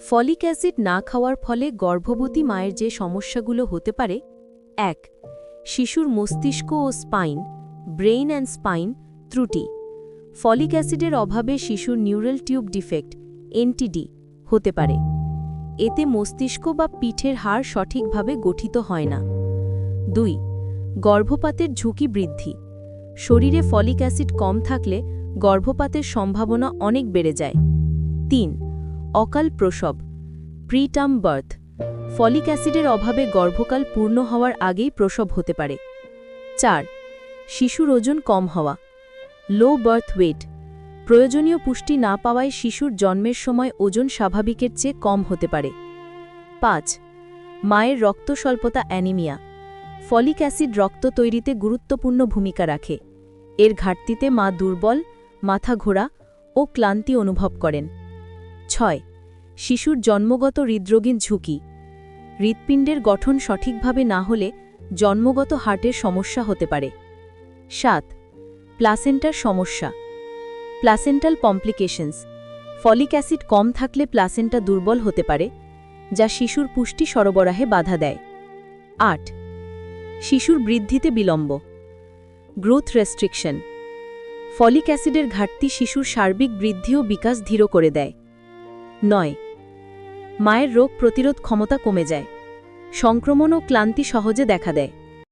Folic acid না খাওয়ার ফলে গর্ভবতী মায়ের যে সমস্যাগুলো হতে পারে, এক, শিশুর মস্তিষ্ক ও স্পাইন, ব্রেইন অ্যান্ড স্পাইন ত্রুটি। ফলিক অ্যাসিডের অভাবে শিশুর নিউরাল টিউব ডিফেক্ট, এনটিডি, হতে পারে। এতে মস্তিষ্ক বা পিঠের হাড় সঠিকভাবে গঠিত হয় না। দুই, গর্ভপাতের ঝুঁকি বৃদ্ধি। শরীরে ফলিক অ্যাসিড কম থাকলে গর্ভপাতের সম্ভাবনা অনেক বেড়ে যায়। তিন অকাল প্রসব প্রিটার্ম বার্থ। ফলিক অ্যাসিডের অভাবে গর্ভকাল পূর্ণ হওয়ার আগেই প্রসব হতে পারে। চার, শিশুর ওজন কম হওয়া লো বার্থ ওয়েট প্রয়োজনীয় পুষ্টি না পাওয়ায় শিশুর জন্মের সময় ওজন স্বাভাবিকের চেয়ে কম হতে পারে। পাঁচ, মায়ের রক্ত স্বল্পতা অ্যানিমিয়া। ফলিক অ্যাসিড রক্ত তৈরিতে গুরুত্বপূর্ণ ভূমিকা রাখে। এর ঘাটতিতে মা দুর্বল, মাথা ঘোরা ও ক্লান্তি অনুভব করেন। ছয়, শিশুর জন্মগত হৃদরোগীর ঝুঁকি। হৃৎপিণ্ডের গঠন সঠিকভাবে না হলে জন্মগত হার্টের সমস্যা হতে পারে। সাত, প্লাসেন্টার সমস্যা। Placental complications. ফলিক অ্যাসিড কম থাকলে প্লাসেন্টা দুর্বল হতে পারে, যা শিশুর পুষ্টি সরবরাহে বাধা দেয়। আট, শিশুর বৃদ্ধিতে বিলম্ব। Growth restriction. ফলিক অ্যাসিডের ঘাটতি শিশুর সার্বিক বৃদ্ধি ও বিকাশ ধীর করে দেয়। নয়। মায়ের রোগ প্রতিরোধ ক্ষমতা কমে যায়। সংক্রমণ ও ক্লান্তি সহজে দেখা দেয়।